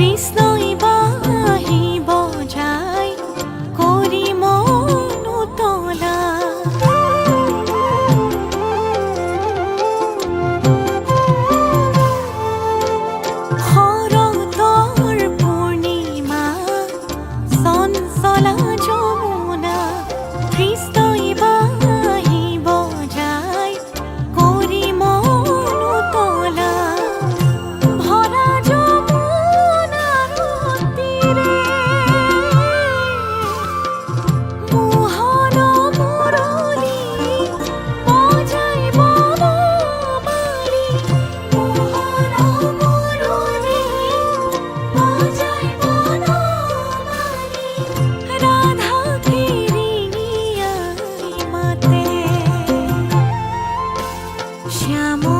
কৃষ্ণই বাহি বজায় করি মন তলা শরতর পূর্ণিমা চঞ্চলা যমুনা কৃষ্ণ I'm siamo